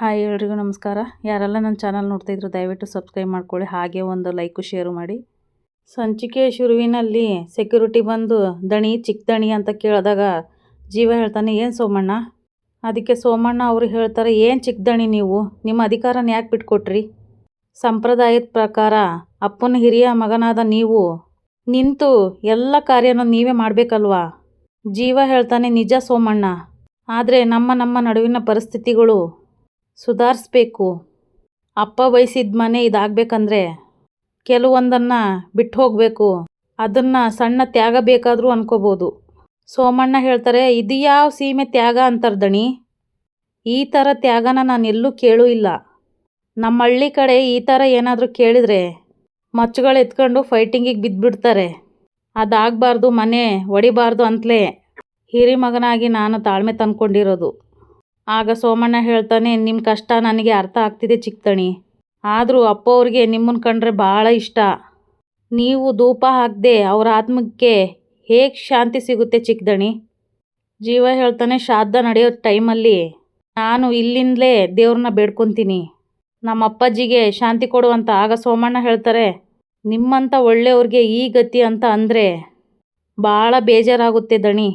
Hi ಎಲ್ರಿಗೂ ನಮಸ್ಕಾರ. ಯಾರೆಲ್ಲ ನನ್ನ ಚಾನಲ್ ನೋಡ್ತಾಯಿದ್ರು ದಯವಿಟ್ಟು ಸಬ್ಸ್ಕ್ರೈಬ್ ಮಾಡ್ಕೊಳ್ಳಿ, ಹಾಗೆ ಒಂದು ಲೈಕು ಶೇರು ಮಾಡಿ. ಸಂಚಿಕೆ ಶುರುವಿನಲ್ಲಿ ಸೆಕ್ಯೂರಿಟಿ ಬಂದು, ದಣಿ ಚಿಕ್ಕ ದಣಿ ಅಂತ ಕೇಳಿದಾಗ ಜೀವ ಹೇಳ್ತಾನೆ, ಏನು ಸೋಮಣ್ಣ? ಅದಕ್ಕೆ, ಸೋಮಣ್ಣ ಅವರು ಹೇಳ್ತಾರೆ, ಏನು ಚಿಕ್ಕ ದಣಿ ನೀವು? ನಿಮ್ಮ ಅಧಿಕಾರನ ಯಾಕೆ ಬಿಟ್ಕೊಟ್ರಿ? ಸಂಪ್ರದಾಯದ ಪ್ರಕಾರ, ಅಪ್ಪನ ಹಿರಿಯ ಮಗನಾದ ನೀವು ನಿಂತು ಎಲ್ಲ ಕಾರ್ಯನೂ ನೀವೇ ಮಾಡಬೇಕಲ್ವಾ? ಜೀವ ಹೇಳ್ತಾನೆ, ನಿಜ ಸೋಮಣ್ಣ. ಆದರೆ ನಮ್ಮ ನಮ್ಮ ನಡುವಿನ ಪರಿಸ್ಥಿತಿಗಳು ಸುಧಾರಿಸ್ಬೇಕು. ಅಪ್ಪ ಬಯಸಿದ ಮನೆ ಇದಾಗಬೇಕಂದ್ರೆ ಕೆಲವೊಂದನ್ನು ಬಿಟ್ಟು ಹೋಗಬೇಕು ಅದನ್ನು ಸಣ್ಣ ತ್ಯಾಗ ಬೇಕಾದರೂ ಅನ್ಕೋಬೋದು. ಸೋಮಣ್ಣ ಹೇಳ್ತಾರೆ ಇದು ಯಾವ ಸೀಮೆ ತ್ಯಾಗ ಅಂತಾರೆ ದಣಿ ಈ ಥರ ತ್ಯಾಗನ ನಾನು ಎಲ್ಲೂ ಕೇಳೂ ಇಲ್ಲ. ನಮ್ಮ ಹಳ್ಳಿ ಕಡೆ ಈ ಥರ ಏನಾದರೂ ಕೇಳಿದರೆ ಮಚ್ಚುಗಳು ಎತ್ಕೊಂಡು ಫೈಟಿಂಗಿಗೆ ಬಿದ್ದುಬಿಡ್ತಾರೆ ಅದಾಗಬಾರ್ದು ಮನೆ ಹೊಡಿಬಾರ್ದು ಅಂತಲೇ. ಹಿರಿ ಮಗನಾಗಿ ನಾನು ತಾಳ್ಮೆ ತಂದ್ಕೊಂಡಿರೋದು. ಆಗ ಸೋಮಣ್ಣ ಹೇಳ್ತಾನೆ ನಿಮ್ಮ ಕಷ್ಟ ನನಗೆ ಅರ್ಥ ಆಗ್ತಿದೆ ಚಿಕ್ಕತಣಿ. ಆದರೂ ಅಪ್ಪ ಅವ್ರಿಗೆ ನಿಮ್ಮನ್ನು ಕಂಡ್ರೆ ಭಾಳ ಇಷ್ಟ. ನೀವು ಧೂಪ ಹಾಕದೆ ಅವ್ರ ಆತ್ಮಕ್ಕೆ ಹೇಗೆ ಶಾಂತಿ ಸಿಗುತ್ತೆ ಚಿಕ್ಕದಣಿ ಜೀವ ಹೇಳ್ತಾನೆ, ಶ್ರಾದ್ದ ನಡೆಯೋ ಟೈಮಲ್ಲಿ ನಾನು ಇಲ್ಲಿಂದಲೇ ದೇವ್ರನ್ನ ಬೇಡ್ಕೊತೀನಿ. ನಮ್ಮ ಅಪ್ಪಾಜಿಗೆ ಶಾಂತಿ ಕೊಡುವಂತ ಆಗ ಸೋಮಣ್ಣ ಹೇಳ್ತಾರೆ ನಿಮ್ಮಂಥ ಒಳ್ಳೆಯವ್ರಿಗೆ ಈ ಗತಿ ಅಂತ ಅಂದರೆ ಭಾಳ ಬೇಜಾರಾಗುತ್ತೆ ದಣಿ.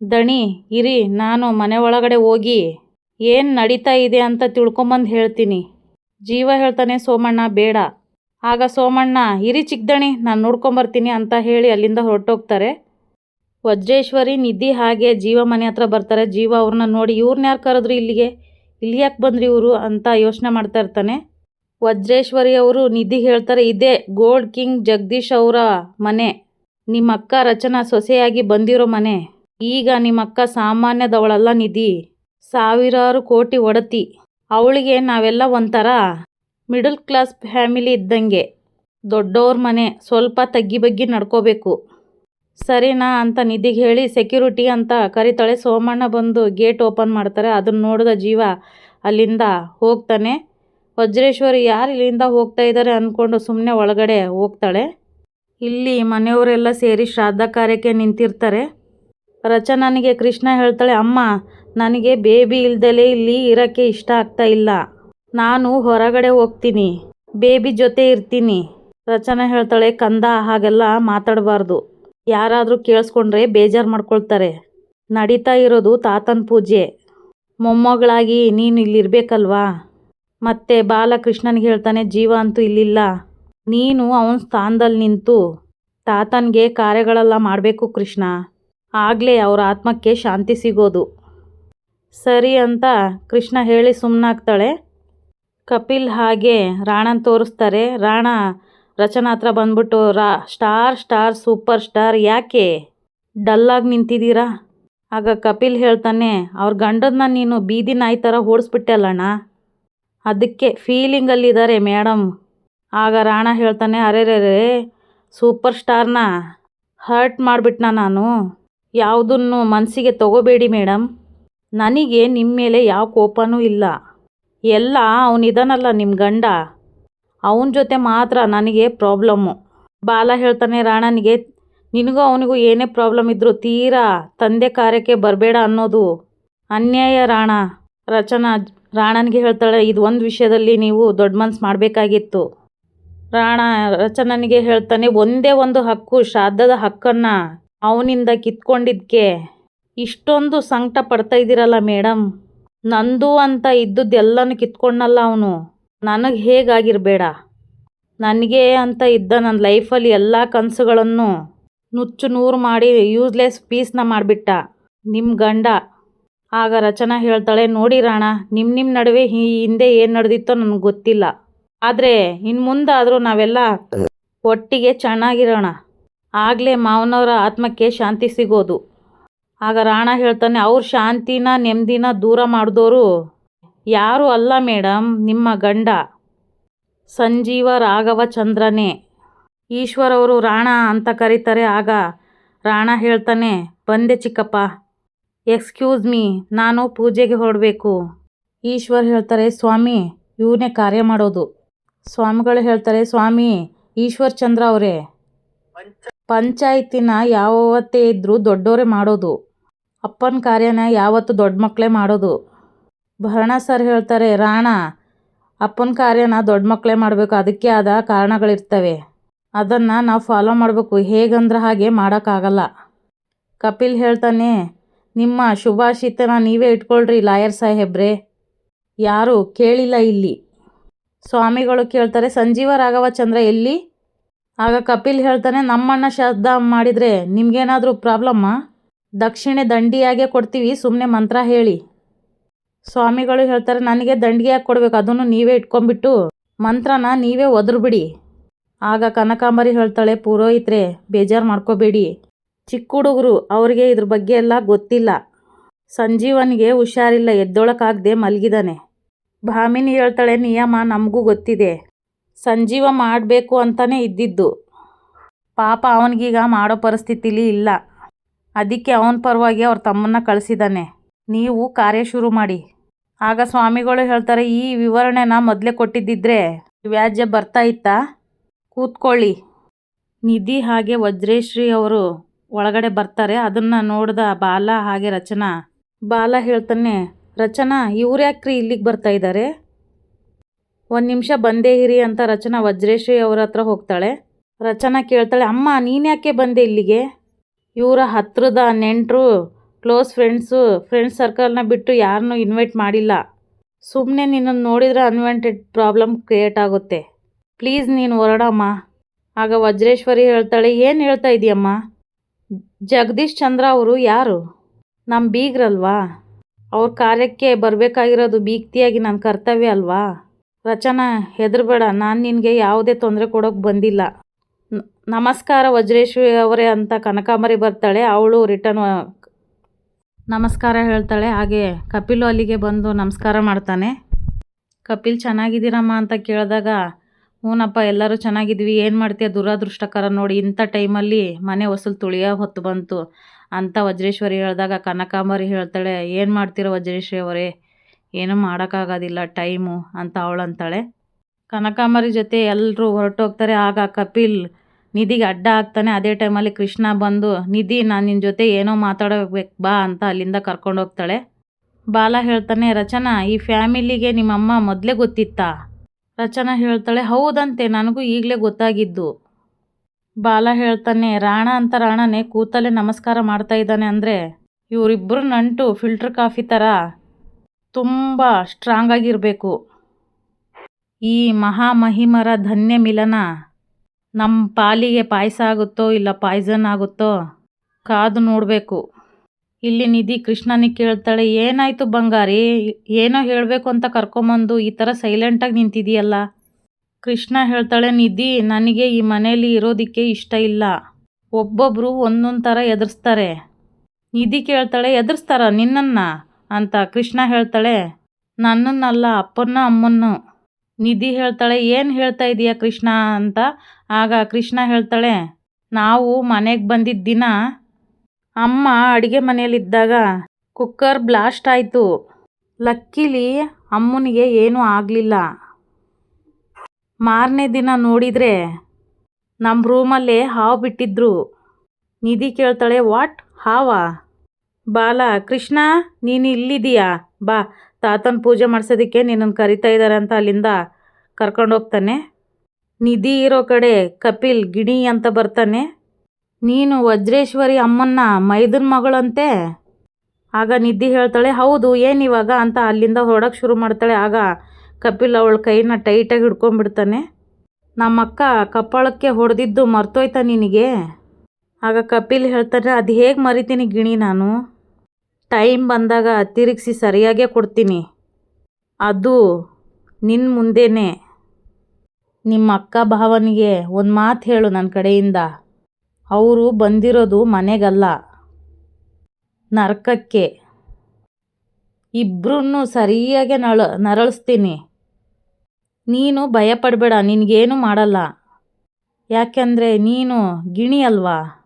ದಣಿ, ಇರಿ, ನಾನು ಮನೆ ಒಳಗಡೆ ಹೋಗಿ ಏನು ನಡೀತಾ ಇದೆ ಅಂತ ತಿಳ್ಕೊಂಬಂದು ಹೇಳ್ತೀನಿ. ಜೀವ ಹೇಳ್ತಾನೆ, ಸೋಮಣ್ಣ, ಬೇಡ. ಆಗ ಸೋಮಣ್ಣ, ಇರಿ ಚಿಕ್ಕದಣಿ ನಾನು ನೋಡ್ಕೊಂಬರ್ತೀನಿ ಅಂತ ಹೇಳಿ ಅಲ್ಲಿಂದ ಹೊರಟೋಗ್ತಾರೆ. ವಜ್ರೇಶ್ವರಿ, ನಿಧಿ ಹಾಗೆ ಜೀವ ಮನೆ ಹತ್ರ ಬರ್ತಾರೆ. ಜೀವ ಅವ್ರನ್ನ ನೋಡಿ ಇವ್ರನ್ನ ಯಾರು ಕರೆದ್ರು ಇಲ್ಲಿಗೆ? ಇಲ್ಲಿ ಯಾಕೆ ಬಂದ್ರಿ ಇವರು ಅಂತ ಯೋಚನೆ ಮಾಡ್ತಾ ಇರ್ತಾನೆ. ವಜ್ರೇಶ್ವರಿ ಅವರು ನಿಧಿ ಹೇಳ್ತಾರೆ, ಇದೇ ಗೋಲ್ಡ್ ಕಿಂಗ್ ಜಗದೀಶ್ ಅವರ ಮನೆ. ನಿಮ್ಮ ಅಕ್ಕ ರಚನಾ ಸೊಸೆಯಾಗಿ ಬಂದಿರೋ ಮನೆ. ಈಗ ನಿಮ್ಮ ಅಕ್ಕ ಸಾಮಾನ್ಯದವಳಲ್ಲ ನಿಧಿ. ಸಾವಿರಾರು ಕೋಟಿ ಒಡತಿ. ಅವಳಿಗೆ ನಾವೆಲ್ಲ ಒಂಥರ ಮಿಡಲ್ ಕ್ಲಾಸ್ ಫ್ಯಾಮಿಲಿ ಇದ್ದಂಗೆ. ದೊಡ್ಡವ್ರ ಮನೆ, ಸ್ವಲ್ಪ ತಗ್ಗಿ ಬಗ್ಗಿ ನಡ್ಕೋಬೇಕು. ಸರಿನಾ ಅಂತ ನಿಧಿಗೆ ಹೇಳಿ ಸೆಕ್ಯೂರಿಟಿ ಅಂತ ಕರಿತಾಳೆ ಸೋಮಣ್ಣ ಬಂದು ಗೇಟ್ ಓಪನ್ ಮಾಡ್ತಾರೆ. ಅದನ್ನು ನೋಡಿದ ಜೀವ ಅಲ್ಲಿಂದ ಹೋಗ್ತಾನೆ. ವಜ್ರೇಶ್ವರಿ ಯಾರು ಇಲ್ಲಿಂದ ಹೋಗ್ತಾ ಇದ್ದಾರೆ ಅಂದ್ಕೊಂಡು ಸುಮ್ಮನೆ ಒಳಗಡೆ ಹೋಗ್ತಾಳೆ. ಇಲ್ಲಿ ಮನೆಯವರೆಲ್ಲ ಸೇರಿ ಶ್ರಾದ್ದ ಕಾರ್ಯಕ್ಕೆ ನಿಂತಿರ್ತಾರೆ. ರಚನನಿಗೆ ಕೃಷ್ಣ ಹೇಳ್ತಾಳೆ, ಅಮ್ಮ ನನಗೆ ಬೇಬಿ ಇಲ್ದಲೇ ಇಲ್ಲಿ ಇರೋಕ್ಕೆ ಇಷ್ಟ ಆಗ್ತಾ ಇಲ್ಲ. ನಾನು ಹೊರಗಡೆ ಹೋಗ್ತೀನಿ. ಬೇಬಿ ಜೊತೆ ಇರ್ತೀನಿ. ರಚನಾ ಹೇಳ್ತಾಳೆ, ಕಂದ ಹಾಗೆಲ್ಲ ಮಾತಾಡಬಾರ್ದು. ಯಾರಾದರೂ ಕೇಳಿಸ್ಕೊಂಡ್ರೆ ಬೇಜಾರು ಮಾಡ್ಕೊಳ್ತಾರೆ. ನಡೀತಾ ಇರೋದು ತಾತನ ಪೂಜೆ. ಮೊಮ್ಮಗಳಾಗಿ ನೀನು ಇಲ್ಲಿರ್ಬೇಕಲ್ವಾ? ಮತ್ತೆ ಬಾಲಕೃಷ್ಣನಿಗೆ ಹೇಳ್ತಾನೆ, ಜೀವ ಅಂತೂ ಇಲ್ಲಿಲ್ಲ. ನೀನು ಅವನ ಸ್ಥಾನದಲ್ಲಿ ನಿಂತು ತಾತನಿಗೆ ಕಾರ್ಯಗಳೆಲ್ಲ ಮಾಡಬೇಕು ಕೃಷ್ಣ. ಆಗಲೇ ಅವರ ಆತ್ಮಕ್ಕೆ ಶಾಂತಿ ಸಿಗೋದು. ಸರಿ ಅಂತ ಕೃಷ್ಣ ಹೇಳಿ ಸುಮ್ಮನಾಗ್ತಾಳೆ ಕಪಿಲ್ ಹಾಗೆ ರಾಣನ ತೋರಿಸ್ತಾರೆ. ರಾಣ ರಚನಾ ಹತ್ರ ಬಂದ್ಬಿಟ್ಟು, ರಾ, ಸ್ಟಾರ್ ಸ್ಟಾರ್, ಸೂಪರ್ ಸ್ಟಾರ್, ಯಾಕೆ? ಡಲ್ಲಾಗಿ ನಿಂತಿದ್ದೀರಾ? ಆಗ ಕಪಿಲ್ ಹೇಳ್ತಾನೆ, ಅವ್ರ ಗಂಡದನ್ನ ನೀನು ಬೀದಿ ನಾಯಿ ಥರ ಓಡಿಸ್ಬಿಟ್ಟಲ್ಲಣ್ಣ ಅದಕ್ಕೆ ಫೀಲಿಂಗಲ್ಲಿದ್ದಾರೆ ಮೇಡಮ್ ಆಗ ರಾಣ ಹೇಳ್ತಾನೆ, ಅರೆರೆರೆ, ಸೂಪರ್ ಸ್ಟಾರ್ನ ಹರ್ಟ್ ಮಾಡಿಬಿಟ್ನ ನಾನು? ಯಾವುದನ್ನು ಮನಸ್ಸಿಗೆ ತಗೋಬೇಡಿ ಮೇಡಮ್ ನನಗೆ ನಿಮ್ಮ ಮೇಲೆ ಯಾವ ಕೋಪನೂ ಇಲ್ಲ. ಎಲ್ಲ ಅವನಿದಾನಲ್ಲ ನಿಮ್ಮ ಗಂಡ. ಅವನ ಜೊತೆ ಮಾತ್ರ ನನಗೆ ಪ್ರಾಬ್ಲಮ್ಮು ಬಾಲ ಹೇಳ್ತಾನೆ, ರಾಣನಿಗೆ, ನಿನಗೂ ಅವನಿಗೂ ಏನೇ ಪ್ರಾಬ್ಲಮ್ ಇದ್ದರೂ ತೀರಾ ತಂದೆ ಕಾರ್ಯಕ್ಕೆ ಬರಬೇಡ ಅನ್ನೋದು. ಅನ್ಯಾಯ ರಾಣ. ರಚನಾ ರಾಣನಿಗೆ ಹೇಳ್ತಾಳೆ, ಇದು ಒಂದು ವಿಷಯದಲ್ಲಿ ನೀವು ದೊಡ್ಡ ಮನ್ಸು ಮಾಡಬೇಕಾಗಿತ್ತು. ರಾಣ ರಚನನಿಗೆ ಹೇಳ್ತಾನೆ, ಒಂದೇ ಒಂದು ಹಕ್ಕು, ಶ್ರಾದ್ದದ ಹಕ್ಕನ್ನು ಅವನಿಂದ ಕಿತ್ಕೊಂಡಿದ್ದಕ್ಕೆ ಇಷ್ಟೊಂದು ಸಂಕಟ ಪಡ್ತಾ ಇದ್ದೀರಲ್ಲ ಮೇಡಮ್ ನಂದು ಅಂತ ಇದ್ದದ್ದೆಲ್ಲನೂ ಕಿತ್ಕೊಂಡಲ್ಲ ಅವನು. ನನಗೆ ಹೇಗಾಗಿರಬೇಡ. ನನಗೆ ಅಂತ ಇದ್ದ ನನ್ನ ಲೈಫಲ್ಲಿ ಎಲ್ಲ ಕನಸುಗಳನ್ನು ನುಚ್ಚು ನೂರು ಮಾಡಿ ಯೂಸ್ಲೆಸ್ ಪೀಸ್ನ ಮಾಡಿಬಿಟ್ಟ. ನಿಮ್ಮ ಗಂಡ. ಆಗ ರಚನಾ ಹೇಳ್ತಾಳೆ, ನೋಡಿ ರಾಣ ನಿಮ್ಮ ನಿಮ್ಮ ನಡುವೆ ಈ ಹಿಂದೆ ಏನು ನಡೆದಿತ್ತೋ ನನಗೆ ಗೊತ್ತಿಲ್ಲ. ಆದರೆ ಇನ್ನು ಮುಂದಾದರೂ ನಾವೆಲ್ಲ ಒಟ್ಟಿಗೆ ಚೆನ್ನಾಗಿರೋಣ. ಆಗಲೇ ಮಾವನವರ ಆತ್ಮಕ್ಕೆ ಶಾಂತಿ ಸಿಗೋದು. ಆಗ ರಾಣ ಹೇಳ್ತಾನೆ, ಅವ್ರ ಶಾಂತಿನ ನೆಮ್ಮದಿನ ದೂರ ಮಾಡಿದವರು ಯಾರು ಅಲ್ಲ ಮೇಡಮ್ ನಿಮ್ಮ ಗಂಡ. ಸಂಜೀವ ರಾಘವ ಚಂದ್ರನೇ. ಈಶ್ವರವರು ರಾಣ ಅಂತ ಕರೀತಾರೆ, ಆಗ ರಾಣ ಹೇಳ್ತಾನೆ, ಬಂದೆ ಚಿಕ್ಕಪ್ಪ, ಎಕ್ಸ್ಕ್ಯೂಸ್ ಮೀ, ನಾನು ಪೂಜೆಗೆ ಹೊರಡಬೇಕು. ಈಶ್ವರ್ ಹೇಳ್ತಾರೆ, ಸ್ವಾಮಿ, ಇವನೇ ಕಾರ್ಯ ಮಾಡೋದು. ಸ್ವಾಮಿಗಳು ಹೇಳ್ತಾರೆ, ಸ್ವಾಮಿ, ಈಶ್ವರ್ ಚಂದ್ರ ಅವರೇ. ಪಂಚಾಯತಿನ ಯಾವತ್ತೇ ಇದ್ದರೂ ದೊಡ್ಡವರೇ ಮಾಡೋದು. ಅಪ್ಪನ ಕಾರ್ಯನ ಯಾವತ್ತು ದೊಡ್ಡ ಮಕ್ಕಳೇ ಮಾಡೋದು. ಭರಣ ಸರ್ ಹೇಳ್ತಾರೆ, ರಾಣ, ಅಪ್ಪನ ಕಾರ್ಯನ ದೊಡ್ಡ ಮಕ್ಕಳೇ ಮಾಡಬೇಕು. ಅದಕ್ಕೆ ಆದ ಕಾರಣಗಳಿರ್ತವೆ. ಅದನ್ನು ನಾವು ಫಾಲೋ ಮಾಡಬೇಕು. ಹೇಗಂದ್ರೆ ಹಾಗೆ ಮಾಡೋಕ್ಕಾಗಲ್ಲ. ಕಪಿಲ್ ಹೇಳ್ತಾನೆ, ನಿಮ್ಮ ಶುಭಾಶಿತನ ನೀವೇ ಇಟ್ಕೊಳ್ರಿ ಲಾಯರ್ ಸಾಹೇಬ್ರೆ. ಯಾರು ಕೇಳಿಲ್ಲ ಇಲ್ಲಿ. ಸ್ವಾಮಿಗಳು ಕೇಳ್ತಾರೆ, ಸಂಜೀವ ರಾಘವ ಚಂದ್ರ ಎಲ್ಲಿ? ಆಗ ಕಪಿಲ್ ಹೇಳ್ತಾನೆ, ನಮ್ಮಣ್ಣ ಶ್ರದ್ಧ ಮಾಡಿದರೆ ನಿಮಗೇನಾದರೂ ಪ್ರಾಬ್ಲಮ್ಮ ದಕ್ಷಿಣೆ ದಂಡಿಯಾಗೆ ಕೊಡ್ತೀವಿ. ಸುಮ್ಮನೆ ಮಂತ್ರ ಹೇಳಿ. ಸ್ವಾಮಿಗಳು ಹೇಳ್ತಾರೆ, ನನಗೆ ದಂಡಿಯಾಗಿ ಕೊಡಬೇಕು. ಅದನ್ನು ನೀವೇ ಇಟ್ಕೊಂಡ್ಬಿಟ್ಟು ಮಂತ್ರನ ನೀವೇ ಒದ್ರುಬಿಡಿ. ಆಗ ಕನಕಾಂಬರಿ ಹೇಳ್ತಾಳೆ, ಪುರೋಹಿತ್ರೆ, ಬೇಜಾರು ಮಾಡ್ಕೋಬೇಡಿ. ಚಿಕ್ಕ ಹುಡುಗರು, ಅವರಿಗೆ ಇದ್ರ ಬಗ್ಗೆ ಎಲ್ಲ ಗೊತ್ತಿಲ್ಲ. ಸಂಜೀವನಿಗೆ ಹುಷಾರಿಲ್ಲ ಎದ್ದೊಳಕ್ಕಾಗದೆ ಮಲಗಿದಾನೆ. ಭಾಮಿನಿ ಹೇಳ್ತಾಳೆ, ನಿಯಮ ನಮಗೂ ಗೊತ್ತಿದೆ. ಸಂಜೀವ ಮಾಡಬೇಕು ಅಂತಲೇ ಇದ್ದಿದ್ದು. ಪಾಪ ಅವನಿಗೀಗ ಮಾಡೋ ಪರಿಸ್ಥಿತಿಲಿ ಇಲ್ಲ. ಅದಕ್ಕೆ ಅವನ ಪರವಾಗಿ ಅವ್ರ ತಮ್ಮನ್ನ ಕಳಿಸಿದ್ದಾನೆ ನೀವು ಕಾರ್ಯ ಶುರು ಮಾಡಿ. ಆಗ ಸ್ವಾಮಿಗಳು ಹೇಳ್ತಾರೆ, ಈ ವಿವರಣೆನ ಮೊದಲೇ ಕೊಟ್ಟಿದ್ದಿದ್ರೆ ವ್ಯಾಜ್ಯ ಬರ್ತಾ ಇತ್ತಾ? ಕೂತ್ಕೊಳ್ಳಿ. ನಿಧಿ ಹಾಗೆ ವಜ್ರೇಶ್ರೀ ಅವರು ಒಳಗಡೆ ಬರ್ತಾರೆ. ಅದನ್ನು ನೋಡಿದ ಬಾಲ ಹಾಗೆ ರಚನಾ. ಬಾಲ ಹೇಳ್ತಾನೆ, ರಚನಾ, ಇವ್ರು ಯಾಕ್ರಿ ಇಲ್ಲಿಗೆ ಬರ್ತಾ ಇದ್ದಾರೆ ಒಂದು ನಿಮಿಷ ಬಂದೇ ಇರಿ ಅಂತ ರಚನಾ ವಜ್ರೇಶ್ರೀ ಅವ್ರ ಹತ್ರ ಹೋಗ್ತಾಳೆ. ರಚನಾ ಕೇಳ್ತಾಳೆ, ಅಮ್ಮ, ನೀನು ಯಾಕೆ ಬಂದೆ ಇಲ್ಲಿಗೆ? ಇವರ ಹತ್ರದ ನೆಂಟರು ಕ್ಲೋಸ್ ಫ್ರೆಂಡ್ಸು ಫ್ರೆಂಡ್ಸ್ ಸರ್ಕಲ್ನ ಬಿಟ್ಟು ಯಾರನ್ನೂ ಇನ್ವೈಟ್ ಮಾಡಿಲ್ಲ. ಸುಮ್ಮನೆ ನಿನ್ನನ್ನು ನೋಡಿದ್ರೆ ಅನ್ವಾಂಟೆಡ್ ಪ್ರಾಬ್ಲಮ್ ಕ್ರಿಯೇಟ್ ಆಗುತ್ತೆ. ಪ್ಲೀಸ್ ನೀನು ಹೊರಡಮ್ಮ. ಆಗ ವಜ್ರೇಶ್ವರಿ ಹೇಳ್ತಾಳೆ, ಏನು ಹೇಳ್ತಾ ಇದೆಯಮ್ಮ? ಜಗದೀಶ್ ಚಂದ್ರ ಅವರು ಯಾರು? ನಮ್ಮ ಬೀಗ್ರಲ್ವಾ? ಅವ್ರ ಕಾರ್ಯಕ್ಕೆ ಬರಬೇಕಾಗಿರೋದು ಬೀಗ್ತಿಯಾಗಿ ನನ್ನ ಕರ್ತವ್ಯ ಅಲ್ವಾ? ರಚನಾ, ಹೆದರ್ಬೇಡ, ನಾನು ನಿನಗೆ ಯಾವುದೇ ತೊಂದರೆ ಕೊಡೋಕೆ ಬಂದಿಲ್ಲ. ನಮಸ್ಕಾರ ವಜ್ರೇಶ್ವರಿ ಅವರೇ ಅಂತ ಕನಕಾಂಬರಿ ಬರ್ತಾಳೆ, ಅವಳು ರಿಟರ್ನ್ ನಮಸ್ಕಾರ ಹೇಳ್ತಾಳೆ. ಹಾಗೆ ಕಪಿಲು ಅಲ್ಲಿಗೆ ಬಂದು ನಮಸ್ಕಾರ ಮಾಡ್ತಾನೆ. ಕಪಿಲ್, ಚೆನ್ನಾಗಿದ್ದೀರಮ್ಮ ಅಂತ ಕೇಳಿದಾಗ ಹ್ಞೂನಪ್ಪ ಎಲ್ಲರೂ ಚೆನ್ನಾಗಿದ್ವಿ ಏನು ಮಾಡ್ತೀಯ? ದುರಾದೃಷ್ಟಕರ ನೋಡಿ, ಇಂಥ ಟೈಮಲ್ಲಿ ಮನೆ ಹೊಸಲು ತುಳಿಯೋ ಹೊತ್ತು ಬಂತು ಅಂತ ವಜ್ರೇಶ್ವರಿ ಹೇಳಿದಾಗ, ಕನಕಾಂಬರಿ ಹೇಳ್ತಾಳೆ, ಏನು ಮಾಡ್ತೀರೋ ವಜ್ರೇಶ್ವರಿ ಅವರೇ? ಏನೂ ಮಾಡೋಕ್ಕಾಗೋದಿಲ್ಲ, ಟೈಮು ಅಂತ ಅವಳು ಅಂತಾಳೆ ಕನಕಾಂಬರಿ ಜೊತೆ ಎಲ್ಲರೂ ಹೊರಟೋಗ್ತಾರೆ. ಆಗ ಕಪಿಲ್ ನಿಧಿಗೆ ಅಡ್ಡ ಆಗ್ತಾನೆ, ಅದೇ ಟೈಮಲ್ಲಿ ಕೃಷ್ಣ ಬಂದು, ನಿಧಿ, ನಾನು ನಿನ್ನ ಜೊತೆ ಏನೋ ಮಾತಾಡಬೇಕು, ಬಾ ಅಂತ ಅಲ್ಲಿಂದ ಕರ್ಕೊಂಡು ಹೋಗ್ತಾಳೆ. ಬಾಲ ಹೇಳ್ತಾನೆ, ರಚನಾ, ಈ ಫ್ಯಾಮಿಲಿಗೆ ನಿಮ್ಮಮ್ಮ ಮೊದಲೇ ಗೊತ್ತಿತ್ತಾ? ರಚನಾ ಹೇಳ್ತಾಳೆ, ಹೌದಂತೆ, ನನಗೂ ಈಗಲೇ ಗೊತ್ತಾಗಿದ್ದು. ಬಾಲ ಹೇಳ್ತಾನೆ, ರಾಣ ಅಂತ ರಾಣನೇ ಕೂತಲ್ಲೇ ನಮಸ್ಕಾರ ಮಾಡ್ತಾ ಇದ್ದಾನೆ ಅಂದರೆ ಇವರಿಬ್ಬರು ನಂಟು ಫಿಲ್ಟರ್ ಕಾಫಿ ಥರ ತುಂಬ ಸ್ಟ್ರಾಂಗ್ ಆಗಿರಬೇಕು. ಈ ಮಹಾಮಹಿಮರ ಧನ್ಯ ಮಿಲನ ನಮ್ಮ ಪಾಲಿಗೆ ಪಾಯಸ ಆಗುತ್ತೋ ಇಲ್ಲ ಪಾಯ್ಸನ್ ಆಗುತ್ತೋ? ಕಾದು ನೋಡಬೇಕು. ಇಲ್ಲಿ ನಿಧಿ ಕೃಷ್ಣನಿಗೆ ಕೇಳ್ತಾಳೆ, ಏನಾಯಿತು ಬಂಗಾರಿ? ಏನೋ ಹೇಳಬೇಕು ಅಂತ ಕರ್ಕೊಂಬಂದು ಈ ಥರ ಸೈಲೆಂಟಾಗಿ ನಿಂತಿದೆಯಲ್ಲ? ಕೃಷ್ಣ ಹೇಳ್ತಾಳೆ, ನಿಧಿ, ನನಗೆ ಈ ಮನೆಯಲ್ಲಿ ಇರೋದಕ್ಕೆ ಇಷ್ಟ ಇಲ್ಲ. ಒಬ್ಬೊಬ್ಬರು ಒಂದೊಂದು ಥರ ಎದುರಿಸ್ತಾರೆ. ನಿಧಿ ಕೇಳ್ತಾಳೆ, ಎದುರಿಸ್ತಾರ ನಿನ್ನನ್ನು? ಅಂತ ಕೃಷ್ಣ ಹೇಳ್ತಾಳೆ, ನನ್ನನ್ನಲ್ಲ, ಅಪ್ಪನ್ನ, ಅಮ್ಮನ್ನು. ನಿಧಿ ಹೇಳ್ತಾಳೆ, ಏನು ಹೇಳ್ತಾ ಇದೀಯ ಕೃಷ್ಣ ಅಂತ? ಆಗ ಕೃಷ್ಣ ಹೇಳ್ತಾಳೆ, ನಾವು ಮನೆಗೆ ಬಂದಿದ್ದ ದಿನ ಅಮ್ಮ ಅಡುಗೆ ಮನೆಯಲ್ಲಿದ್ದಾಗ ಕುಕ್ಕರ್ ಬ್ಲಾಸ್ಟ್ ಆಯಿತು. ಲಕ್ಕಿಲಿ ಅಮ್ಮನಿಗೆ ಏನೂ ಆಗಲಿಲ್ಲ. ಮಾರನೇ ದಿನ ನೋಡಿದರೆ ನಮ್ಮ ರೂಮಲ್ಲೇ ಹಾವು ಬಿಟ್ಟಿದ್ರು. ನಿಧಿ ಕೇಳ್ತಾಳೆ, ವಾಟ್? ಹಾವಾ? ಬಾಲ, ಕೃಷ್ಣ, ನೀನು ಇಲ್ಲಿದೀಯಾ ಬಾ ತಾತನ ಪೂಜೆ ಮಾಡ್ಸೋದಕ್ಕೆ ನಿನ್ನನ್ನು ಕರಿತಾ ಇದ್ದಾರೆ ಅಂತ ಅಲ್ಲಿಂದ ಕರ್ಕೊಂಡು ಹೋಗ್ತಾನೆ. ನಿಧಿ ಇರೋ ಕಡೆ ಕಪಿಲ್ ಗಿಣಿ ಅಂತ ಬರ್ತಾನೆ. ನೀನು ವಜ್ರೇಶ್ವರಿ ಅಮ್ಮನ್ನ ಮೈದನ ಮಗಳಂತೆ? ಆಗ ನಿಧಿ ಹೇಳ್ತಾಳೆ, ಹೌದು ಏನಿವಾಗ ಅಂತ ಅಲ್ಲಿಂದ ಹೊರಡಕ್ಕೆ ಶುರು ಮಾಡ್ತಾಳೆ. ಆಗ ಕಪಿಲ್ ಅವಳ ಕೈನ ಟೈಟಾಗಿ ಹಿಡ್ಕೊಂಡ್ಬಿಡ್ತಾನೆ. ನಮ್ಮಕ್ಕ ಕಪ್ಪಾಳಕ್ಕೆ ಹೊಡೆದಿದ್ದು ಮರ್ತೋಯ್ತಾ ನಿನಗೆ? ಆಗ ಕಪಿಲ್ ಹೇಳ್ತಾರೆ ಅದು ಹೇಗೆ ಮರಿತೀನಿ ಗಿಣಿ ನಾನು? ಟೈಮ್ ಬಂದಾಗ ತಿರುಗಿಸಿ ಸರಿಯಾಗೇ ಕೊಡ್ತೀನಿ. ಅದು ನಿನ್ನ ಮುಂದೆನೇ. ನಿಮ್ಮ ಅಕ್ಕ ಭಾವನಿಗೆ ಒಂದು ಮಾತು ಹೇಳು ನನ್ನ ಕಡೆಯಿಂದ. ಅವರು ಬಂದಿರೋದು ಮನೆಗಲ್ಲ. ನರಕಕ್ಕೆ. ಇಬ್ಬರೂ ಸರಿಯಾಗಿ ನಳ, ನರಳಿಸ್ತೀನಿ. ನೀನು ಭಯಪಡಬೇಡ, ನಿನಗೇನು ಮಾಡಲ್ಲ. ಯಾಕೆಂದರೆ ನೀನು ಗಿಣಿ ಅಲ್ವಾ?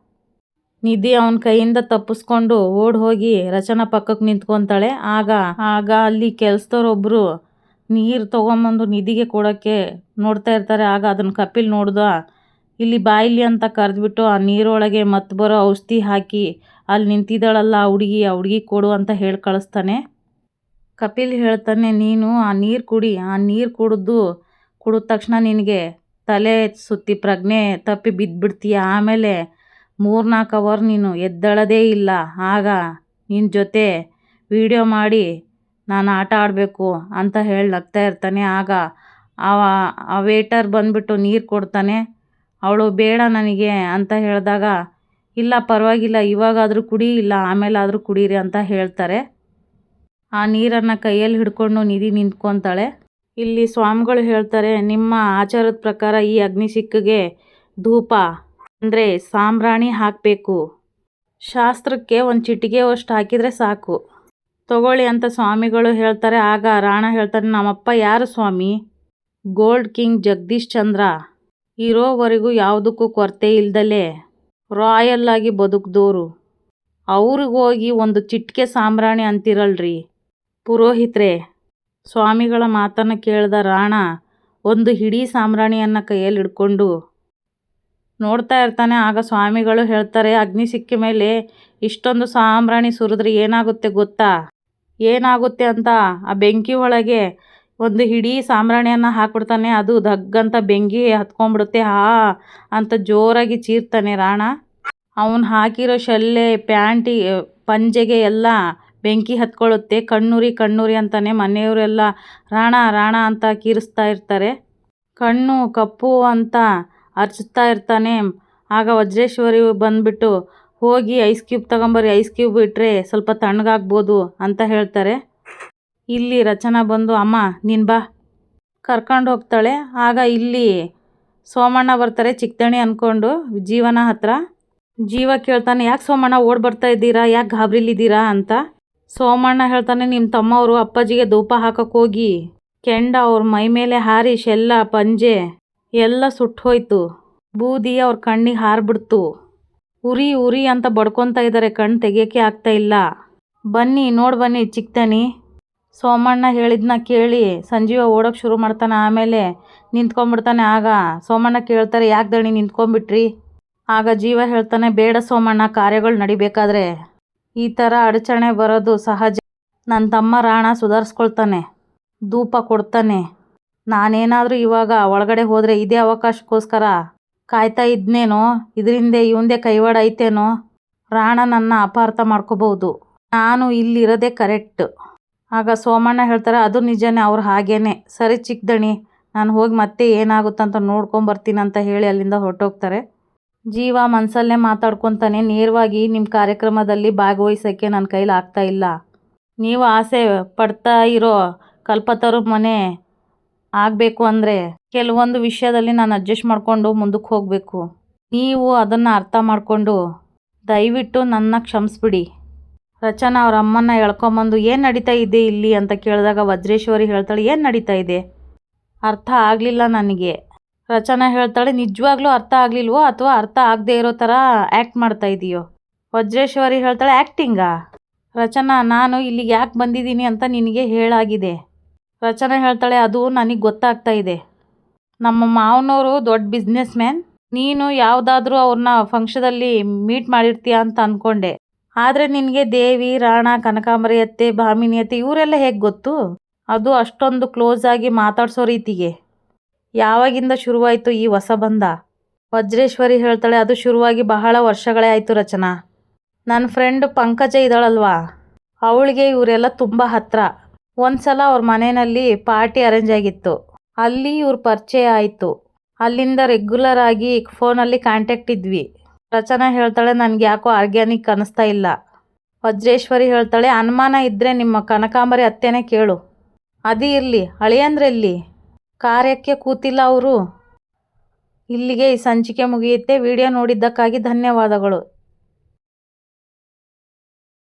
ನಿಧಿ ಅವನ ಕೈಯಿಂದ ತಪ್ಪಿಸ್ಕೊಂಡು ಓಡ್ ಹೋಗಿ ರಚನಾ ಪಕ್ಕಕ್ಕೆ ನಿಂತ್ಕೊತಾಳೆ. ಆಗ ಆಗ ಅಲ್ಲಿ ಕೆಲಸದವ್ರೊಬ್ಬರು ನೀರು ತೊಗೊಂಬಂದು ನಿಧಿಗೆ ಕೊಡೋಕ್ಕೆ ನೋಡ್ತಾ ಇರ್ತಾರೆ. ಆಗ ಅದನ್ನು ಕಪಿಲ್ ನೋಡ್ದ, ಇಲ್ಲಿ ಬಾಯಿಲಿ ಅಂತ ಕರೆದ್ಬಿಟ್ಟು ಆ ನೀರೊಳಗೆ ಮತ್ತೆ ಬರೋ ಔಷಧಿ ಹಾಕಿ ಅಲ್ಲಿ ನಿಂತಿದ್ದಾಳಲ್ಲ ಆ ಹುಡುಗಿ ಆ ಹುಡುಗಿ ಕೊಡು ಅಂತ ಹೇಳಿ ಕಳಿಸ್ತಾನೆ. ಕಪಿಲ್ ಹೇಳ್ತಾನೆ, ನೀನು ಆ ನೀರು ಕುಡಿ. ಆ ನೀರು ಕುಡಿದು, ಕುಡಿದ ತಕ್ಷಣ ನಿನಗೆ ತಲೆ ಸುತ್ತಿ ಪ್ರಜ್ಞೆ ತಪ್ಪಿ ಬಿದ್ದುಬಿಡ್ತೀಯ ಆಮೇಲೆ ಮೂರ್ನಾಲ್ಕು ಅವರ್ ನೀನು ಎದ್ದೇಳೋದೇ ಇಲ್ಲ. ಆಗ ನಿನ್ನ ಜೊತೆ ವೀಡಿಯೋ ಮಾಡಿ ನಾನು ಆಟ ಆಡಬೇಕು ಅಂತ ಹೇಳಿ ನಗ್ತಾ ಇರ್ತಾನೆ. ಆಗ ಆ ವೇಟರ್ ಬಂದುಬಿಟ್ಟು ನೀರು ಕೊಡ್ತಾನೆ. ಅವಳು ಬೇಡ ನನಗೆ ಅಂತ ಹೇಳಿದಾಗ, ಇಲ್ಲ, ಪರವಾಗಿಲ್ಲ, ಇವಾಗಾದರೂ ಕುಡಿ, ಇಲ್ಲ, ಆಮೇಲಾದರೂ ಕುಡೀರಿ ಅಂತ ಹೇಳ್ತಾರೆ. ಆ ನೀರನ್ನು ಕೈಯಲ್ಲಿ ಹಿಡ್ಕೊಂಡು ನಿಧಿ ನಿಂತ್ಕೊತಾಳೆ. ಇಲ್ಲಿ ಸ್ವಾಮಿಗಳು ಹೇಳ್ತಾರೆ, ನಿಮ್ಮ ಆಚಾರದ ಪ್ರಕಾರ ಈ ಅಗ್ನಿಸಿಕ್ಕಿಗೆ ಧೂಪ ಅಂದರೆ ಸಾಂಬ್ರಾಣಿ ಹಾಕಬೇಕು. ಶಾಸ್ತ್ರಕ್ಕೆ ಒಂದು ಚಿಟಿಕೆ ಅಷ್ಟು ಹಾಕಿದರೆ ಸಾಕು. ತಗೊಳ್ಳಿ ಅಂತ ಸ್ವಾಮಿಗಳು ಹೇಳ್ತಾರೆ. ಆಗ ರಾಣ ಹೇಳ್ತಾರೆ, ನಮ್ಮಪ್ಪ ಯಾರು ಸ್ವಾಮಿ? Gold king Jagadish Chandra. ಇರೋವರೆಗೂ ಯಾವುದಕ್ಕೂ ಕೊರತೆ ಇಲ್ದಲೇ ರಾಯಲ್ ಆಗಿ ಬದುಕ್ದೋರು. ಅವ್ರಿಗೋಗಿ ಒಂದು ಚಿಟಿಕೆ ಸಾಂಬ್ರಾಣಿ ಅಂತಿರಲ್ರಿ. ಪುರೋಹಿತ್ರೆ. ಸ್ವಾಮಿಗಳ ಮಾತನ್ನು ಕೇಳಿದ ರಾಣ ಒಂದು ಹಿಡೀ ಸಾಂಬ್ರಾಣಿಯನ್ನು ಕೈಯಲ್ಲಿ ಹಿಡ್ಕೊಂಡು ನೋಡ್ತಾ ಇರ್ತಾನೆ. ಆಗ ಸ್ವಾಮಿಗಳು ಹೇಳ್ತಾರೆ, ಅಗ್ನಿ ಸಿಕ್ಕ ಮೇಲೆ ಇಷ್ಟೊಂದು ಸಾಂಬ್ರಾಣಿ ಸುರಿದ್ರೆ ಏನಾಗುತ್ತೆ ಗೊತ್ತಾ? ಏನಾಗುತ್ತೆ ಅಂತ? ಆ ಬೆಂಕಿ ಒಳಗೆ ಒಂದು ಹಿಡೀ ಸಾಂಬ್ರಾಣಿಯನ್ನು ಹಾಕ್ಬಿಡ್ತಾನೆ ಅದು ಧಗ್ಗಂತ ಬೆಂಕಿ ಹತ್ಕೊಂಡ್ಬಿಡುತ್ತೆ. ಹಾ ಅಂತ ಜೋರಾಗಿ ಚೀರ್ತಾನೆ ರಾಣ. ಅವನು ಹಾಕಿರೋ ಶಲ್ಲೆ, ಪ್ಯಾಂಟಿ, ಪಂಜೆಗೆ ಎಲ್ಲ ಬೆಂಕಿ ಹತ್ಕೊಳ್ಳುತ್ತೆ. ಕಣ್ಣುರಿ ಕಣ್ಣುರಿ ಅಂತಾನೆ ಮನೆಯವರೆಲ್ಲ ರಾಣ ರಾಣ ಅಂತ ಕೀರಿಸ್ತಾ ಇರ್ತಾರೆ. ಕಣ್ಣು, ಕಪ್ಪು ಅಂತ ಅರ್ಚ್ತಾ ಇರ್ತಾನೆ. ಆಗ ವಜ್ರೇಶ್ವರಿ ಬಂದುಬಿಟ್ಟು, ಹೋಗಿ ಐಸ್ ಕ್ಯೂಬ್ ತಗೊಂಬರಿ ಐಸ್ ಕ್ಯೂಬ್ ಇಟ್ಟರೆ ಸ್ವಲ್ಪ ತಣ್ಣಗಾಗ್ಬೋದು ಅಂತ ಹೇಳ್ತಾರೆ. ಇಲ್ಲಿ ರಚನಾ ಬಂದು, ಅಮ್ಮ, ನೀನು ಬಾ. ಕರ್ಕೊಂಡು ಹೋಗ್ತಾಳೆ. ಆಗ ಇಲ್ಲಿ ಸೋಮಣ್ಣ ಬರ್ತಾರೆ ಚಿಕ್ಕದಣಿ ಅಂದ್ಕೊಂಡು ಜೀವನ ಹತ್ರ? ಜೀವ ಕೇಳ್ತಾನೆ, ಯಾಕೆ ಸೋಮಣ್ಣ ಓಡ್ ಬರ್ತಾ ಇದ್ದೀರಾ? ಯಾಕೆ ಗಾಬರಿಲಿದ್ದೀರಾ ಅಂತ. ಸೋಮಣ್ಣ ಹೇಳ್ತಾನೆ ನಿಮ್ಮ ತಮ್ಮವರು ಅಪ್ಪಾಜಿಗೆ ಧೂಪ ಹಾಕೋಕ್ಕೋಗಿ ಕೆಂಡ ಅವ್ರ ಮೈ ಮೇಲೆ ಹಾರಿ ಶೆಲ್ಲ, ಪಂಜೆ ಎಲ್ಲ ಸುಟ್ಟೋಯ್ತು. ಬೂದಿ ಅವ್ರ ಕಣ್ಣಿಗೆ ಹಾರ್ಬಿಡ್ತು. ಉರಿ ಉರಿ ಅಂತ ಬಡ್ಕೊತಾ ಇದ್ದಾರೆ ಕಣ್ಣು ತೆಗಿಯೋಕೆ ಆಗ್ತಾ ಇಲ್ಲ. ಬನ್ನಿ, ನೋಡಿ ಬನ್ನಿ ಚಿಕ್ತಾನಿ. ಸೋಮಣ್ಣ ಹೇಳಿದ್ನ ಕೇಳಿ, ಸಂಜೀವ ಓಡೋಕೆ ಶುರು ಮಾಡ್ತಾನೆ ಆಮೇಲೆ ನಿಂತ್ಕೊಂಡ್ಬಿಡ್ತಾನೆ ಆಗ. ಸೋಮಣ್ಣ ಕೇಳ್ತಾರೆ, ಯಾಕೆ ದಣಿ ನಿಂತ್ಕೊಂಡ್ಬಿಟ್ರಿ? ಆಗ ಜೀವ ಹೇಳ್ತಾನೆ, ಬೇಡ ಸೋಮಣ್ಣ, ಕಾರ್ಯಗಳು ನಡಿಬೇಕಾದ್ರೆ. ಈ ಥರ ಅಡಚಣೆ ಬರೋದು ಸಹಜ. ನನ್ನ ತಮ್ಮ ರಾಣ ಸುಧಾರಿಸ್ಕೊಳ್ತಾನೆ. ಧೂಪ ಕೊಡ್ತಾನೆ. ನಾನೇನಾದರೂ ಇವಾಗ ಒಳಗಡೆ ಹೋದರೆ ಇದೇ ಅವಕಾಶಕ್ಕೋಸ್ಕರ ಕಾಯ್ತಾ ಇದ್ನೇನೋ? ಇದರಿಂದ ಇವಂದೇ ಕೈವಾಡ ಐತೇನೋ? ರಾಣ ನನ್ನ ಅಪಾರ್ಥ ಮಾಡ್ಕೋಬಹುದು. ನಾನು ಇಲ್ಲಿರೋದೇ ಕರೆಕ್ಟ್. ಆಗ ಸೋಮಣ್ಣ ಹೇಳ್ತಾರೆ, ಅದು ನಿಜನೇ, ಅವ್ರು ಹಾಗೇನೆ. ಸರಿ ಚಿಕ್ಕದಣಿ, ನಾನು ಹೋಗಿ ಮತ್ತೆ ಏನಾಗುತ್ತಂತ ನೋಡ್ಕೊಂಬರ್ತೀನಿ ಅಂತ ಹೇಳಿ ಅಲ್ಲಿಂದ ಹೊರಟೋಗ್ತಾರೆ. ಜೀವ ಮನಸಲ್ಲೇ ಮಾತಾಡ್ಕೊತಾನೆ. ನೇರವಾಗಿ ನಿಮ್ಮ ಕಾರ್ಯಕ್ರಮದಲ್ಲಿ ಭಾಗವಹಿಸೋಕ್ಕೆ ನನ್ನ ಕೈಲಿ ಇಲ್ಲ. ನೀವು ಆಸೆ ಪಡ್ತಾ ಇರೋ ಕಲ್ಪತರು ಮನೆ ಆಗಬೇಕು ಅಂದರೆ ಕೆಲವೊಂದು ವಿಷಯದಲ್ಲಿ ನಾನು ಅಡ್ಜಸ್ಟ್ ಮಾಡಿಕೊಂಡು ಮುಂದಕ್ಕೆ ಹೋಗಬೇಕು. ನೀವು ಅದನ್ನು ಅರ್ಥ ಮಾಡಿಕೊಂಡು ದಯವಿಟ್ಟು ನನ್ನ ಕ್ಷಮಿಸ್ಬಿಡಿ. ರಚನಾ ಅವ್ರ ಅಮ್ಮನ್ನ ಎಳ್ಕೊಂಬಂದು, ಏನು ನಡೀತಾ ಇದೆ ಇಲ್ಲಿ? ಅಂತ ಕೇಳಿದಾಗ ವಜ್ರೇಶ್ವರಿ ಹೇಳ್ತಾಳೆ, ಏನು ನಡೀತಾ ಇದೆ? ಅರ್ಥ ಆಗಲಿಲ್ಲ ನನಗೆ. ರಚನಾ ಹೇಳ್ತಾಳೆ, ನಿಜವಾಗ್ಲೂ ಅರ್ಥ ಆಗಲಿಲ್ವೋ ಅಥವಾ ಅರ್ಥ ಆಗದೆ ಇರೋ ಥರ ಆ್ಯಕ್ಟ್ ಮಾಡ್ತಾ ಇದೆಯೋ? ವಜ್ರೇಶ್ವರಿ ಹೇಳ್ತಾಳೆ ಆ್ಯಕ್ಟಿಂಗಾ ರಚನಾ, ನಾನು ಇಲ್ಲಿಗೆ ಯಾಕೆ ಬಂದಿದ್ದೀನಿ ಅಂತ ನಿನಗೆ ಹೇಳಾಗಿದೆ. ರಚನಾ ಹೇಳ್ತಾಳೆ, ಅದು ನನಗೆ ಗೊತ್ತಾಗ್ತಾ ಇದೆ. ನಮ್ಮ ಮಾವನವರು ದೊಡ್ಡ ಬಿಸ್ನೆಸ್ ಮ್ಯಾನ್ ನೀನು ಯಾವುದಾದ್ರೂ ಅವ್ರನ್ನ ಫಂಕ್ಷನಲ್ಲಿ ಮೀಟ್ ಮಾಡಿರ್ತೀಯ ಅಂತ ಅಂದ್ಕೊಂಡೆ ಆದರೆ ನಿನಗೆ ದೇವಿ, ರಾಣ ಕನಕಾಂಬರಿ ಅತ್ತೆ ಭಾಮಿನಿ ಅತ್ತೆ ಇವರೆಲ್ಲ ಹೇಗೆ ಗೊತ್ತು? ಅದು ಅಷ್ಟೊಂದು ಕ್ಲೋಸ್ ಆಗಿ ಮಾತಾಡ್ಸೋ ರೀತಿಗೆ. ಯಾವಾಗಿಂದ ಶುರುವಾಯಿತು ಈ ಹೊಸ ಬಂಧ ವಜ್ರೇಶ್ವರಿ ಹೇಳ್ತಾಳೆ, ಅದು ಶುರುವಾಗಿ ಬಹಳ ವರ್ಷಗಳೇ ಆಯಿತು ರಚನಾ. ನನ್ನ ಫ್ರೆಂಡ್ ಪಂಕಜ ಇದ್ದಾಳಲ್ವಾ ಅವಳಿಗೆ ಇವರೆಲ್ಲ ತುಂಬ ಹತ್ತಿರ ಒಂದು ಸಲ ಅವ್ರ ಮನೆಯಲ್ಲಿ ಪಾರ್ಟಿ ಅರೇಂಜ್ ಆಗಿತ್ತು. ಅಲ್ಲಿ ಇವ್ರ ಪರಿಚಯ ಆಯಿತು. ಅಲ್ಲಿಂದ ರೆಗ್ಯುಲರ್ ಆಗಿ ಫೋನಲ್ಲಿ ಕಾಂಟ್ಯಾಕ್ಟ್ ಇದ್ವಿ. ರಚನಾ ಹೇಳ್ತಾಳೆ, ನನಗೆ ಯಾಕೋ ಆರ್ಗ್ಯಾನಿಕ್ ಅನ್ನಿಸ್ತಾ ಇಲ್ಲ. ವಜ್ರೇಶ್ವರಿ ಹೇಳ್ತಾಳೆ, ಅನುಮಾನ ಇದ್ದರೆ ನಿಮ್ಮ ಕನಕಾಂಬರಿ ಅತ್ತೆನೇ ಕೇಳು. ಅದೇ ಇರಲಿ ಅಳಿಯಂದ್ರೆಲ್ಲಿ ಕಾರ್ಯಕ್ಕೆ ಕೂತಿಲ್ಲ ಅವರು. ಇಲ್ಲಿಗೆ ಈ ಸಂಚಿಕೆ ಮುಗಿಯುತ್ತೆ, ವಿಡಿಯೋ ನೋಡಿದ್ದಕ್ಕಾಗಿ ಧನ್ಯವಾದಗಳು.